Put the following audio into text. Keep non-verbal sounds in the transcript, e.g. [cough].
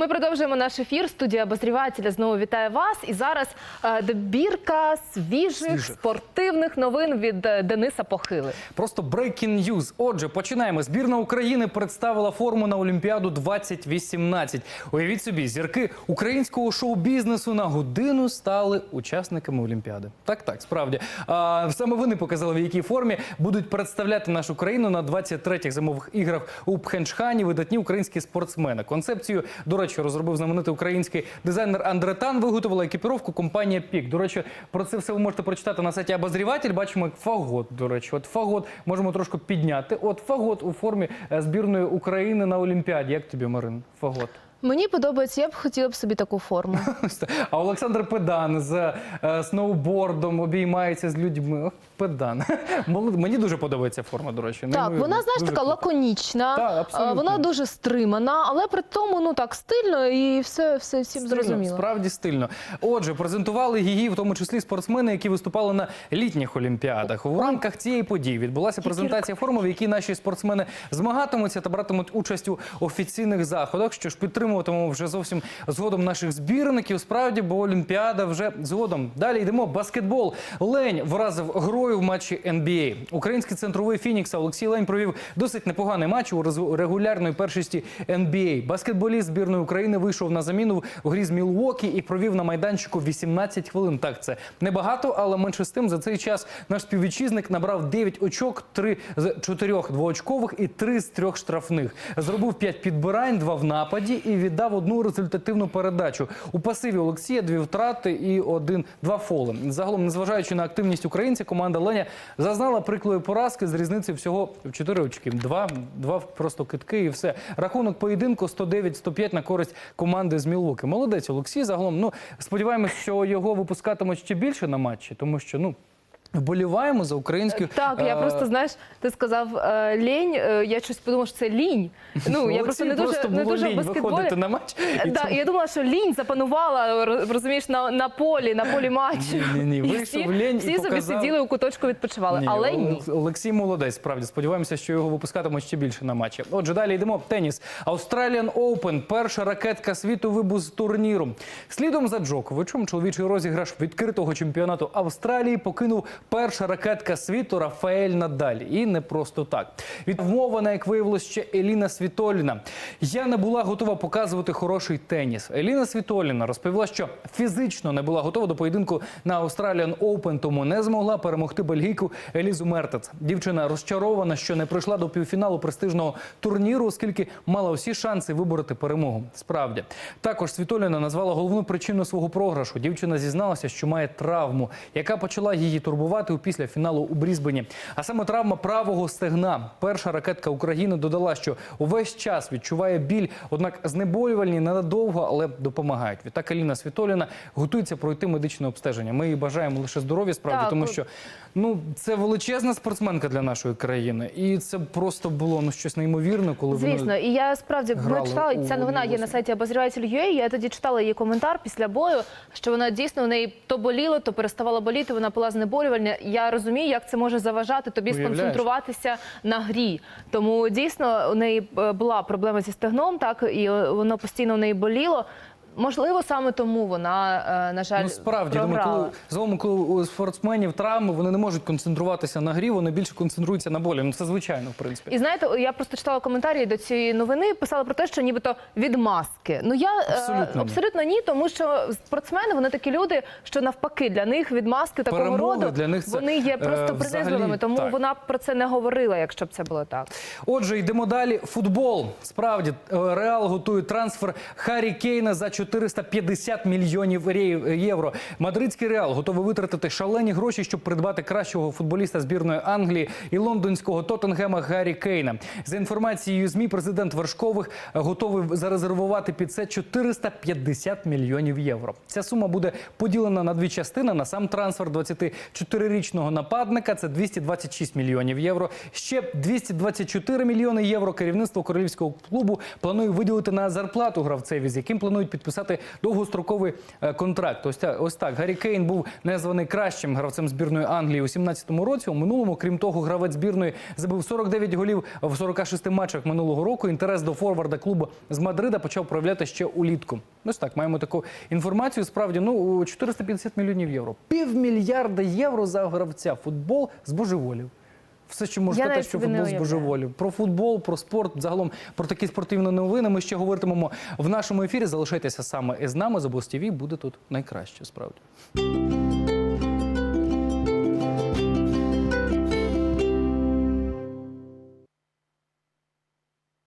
Ми продовжуємо наш ефір. Студія обозрівателя знову вітає вас. І зараз е, добірка свіжих, Свіжих. спортивних новин від е, Дениса Похили. Просто breaking news. Отже, починаємо. Збірна України представила форму на Олімпіаду 2018. Уявіть собі, зірки українського шоу-бізнесу на годину стали учасниками Олімпіади. Так, так, справді. А, саме вони показали, в якій формі будуть представляти нашу країну на 23-х зимових іграх у Пхенчхані видатні українські спортсмени. Концепцію, до речі, розробив знаменитий український дизайнер Андретан. Виготовила екіпіровку компанія Пік. До речі, про це все ви можете прочитати на сайті Обозріватель. Бачимо як фагот. До речі, от фагот можемо трошки підняти. От фагот у формі е, збірної України на Олімпіаді. Як тобі, Марин? Фагот. Мені подобається, я б хотіла б собі таку форму. [laughs] А Олександр Педан з е, сноубордом обіймається з людьми. Ох, Педан. [laughs] Молод- Мені дуже подобається форма, до речі. Так, Неймовірно. вона знаєш Дуже така круто. лаконічна, Так, е, вона дуже стримана, але при тому ну так стильно і все, все всім Стильно, зрозуміло. Справді стильно. Отже, презентували її, в тому числі спортсмени, які виступали на літніх олімпіадах. У рамках цієї події відбулася презентація форми, в якій наші спортсмени змагатимуться та братимуть участь у офіційних заходах. Що ж підтримуватимемо вже зовсім згодом наших збірників. Справді, бо Олімпіада вже згодом. Далі йдемо. Баскетбол. Лень вразив грою в матчі NBA. Український центровий Фінікса Олексій Лень провів досить непоганий матч у регулярної першості NBA. Баскетболіст збірної України вийшов на заміну в грі з Мілуокі і провів на майданчику 18 хвилин. Так, це небагато, але менше з тим за цей час наш співвітчизник набрав 9 очок, 3 з 4 двоочкових і 3 з 3 штрафних. Зробив 5 підбирань, 2 в нападі і віддав одну результативну передачу. У пасиві Олексія дві втрати і один два фоли. Загалом, незважаючи на активність українця, команда Леня зазнала приклої поразки з різницею всього в 4 очки. Два, два просто китки і все. Рахунок поєдинку 109-105 на користь команди з Мілвоки. Молодець Олексій. Загалом, ну сподіваємось, що його випускатимуть ще більше на матчі, тому що ну. Вболіваємо за українську Так, я е, просто знаєш, ти сказав е, лінь. е, я щось подумала, що це лінь. Ну я просто не дуже просто не дуже в лінь баскетболі. виходити на матч. тому- я думала, що лінь запанувала, розумієш, на, на полі, на полі матчу. Ні, ні, вийшов лінь і всі собі сиділи у куточку відпочивали. Але ні. Олексій молодець, справді. Сподіваємося, що його випускатимуть ще більше на матчі. Отже, далі йдемо. Теніс. Australian Open. Перша ракетка світу вибув з турніру. Слідом за Джоковичем чоловічий розіграш відкритого чемпіонату Австралії покинув перша ракетка світу Рафаель Надаль. І не просто так. Відмована, як виявилось, ще Еліна Світоліна. Я не була готова показувати хороший теніс. Еліна Світоліна розповіла, що фізично не була готова до поєдинку на Australian Open, тому не змогла перемогти бельгійку Елізу Мертец. Дівчина розчарована, що не прийшла до півфіналу престижного турніру, оскільки мала всі шанси вибороти перемогу. Справді також Світоліна назвала головну причину свого програшу. Дівчина зізналася, що має травму, яка почала її турбувати у після фіналу у Брізбені. А саме травма правого стегна. Перша ракетка України додала, що увесь час відчуває біль, однак знеболювальні ненадовго, але допомагають. Відтак Аліна Світоліна готується пройти медичне обстеження. Ми їй бажаємо лише здоров'я справді, Так, тому що ну це величезна спортсменка для нашої країни, і це просто було ну щось неймовірне, коли Звісно, і я справді грала читала ця новина є на сайті обозріватель.ua, Я тоді читала її коментар після бою, що вона дійсно у неї то боліло, то переставала боліти. Вона пила знеболювальне. Я розумію, як це може заважати тобі Уявляєш? сконцентруватися на грі. Тому дійсно у неї е, була проблема зі стегном, так і е, воно постійно у неї боліло. Можливо, саме тому вона е, на жаль Ну справді програла. думаю, коли загалом, коли у спортсменів травми, вони не можуть концентруватися на грі, вони більше концентруються на болі. Ну це звичайно, в принципі. І знаєте, я просто читала коментарі до цієї новини, писали про те, що нібито від маски. Ну я е, Абсолютно ні. ні, тому що спортсмени вони такі люди, що навпаки для них від маски такого Перемоги роду для них це, вони є е, просто взагалі принизливими. Тому так. вона про це не говорила, якщо б це було так. Отже, йдемо далі. Футбол. Справді, е, Реал готує трансфер Харі Кейна за 450 мільйонів євро. Мадридський Реал готовий витратити шалені гроші, щоб придбати кращого футболіста збірної Англії і лондонського Тоттенгема Гаррі Кейна. За інформацією ЗМІ, президент Вершкових готовий зарезервувати під це 450 мільйонів євро. Ця сума буде поділена на дві частини. На сам трансфер 24-річного нападника це 226 мільйонів євро. Ще 224 мільйони євро керівництво королівського клубу планує виділити на зарплату гравцеві, з яким планують підписати підписати довгостроковий е, контракт. Ось так, ось так. Гаррі Кейн був названий кращим гравцем збірної Англії у 17-му році. У минулому, крім того, гравець збірної забив 49 голів в 46 матчах минулого року. Інтерес до форварда клубу з Мадрида почав проявляти ще улітку. Ось так, маємо таку інформацію. Справді, ну 450 мільйонів євро. Півмільярда євро за гравця. Футбол збожеволів. Все, що можна те, що футбол з збожеволів. Про футбол, про спорт, загалом про такі спортивні новини. Ми ще говоритимемо в нашому ефірі. Залишайтеся саме із нами. З ТВ буде тут найкраще, справді.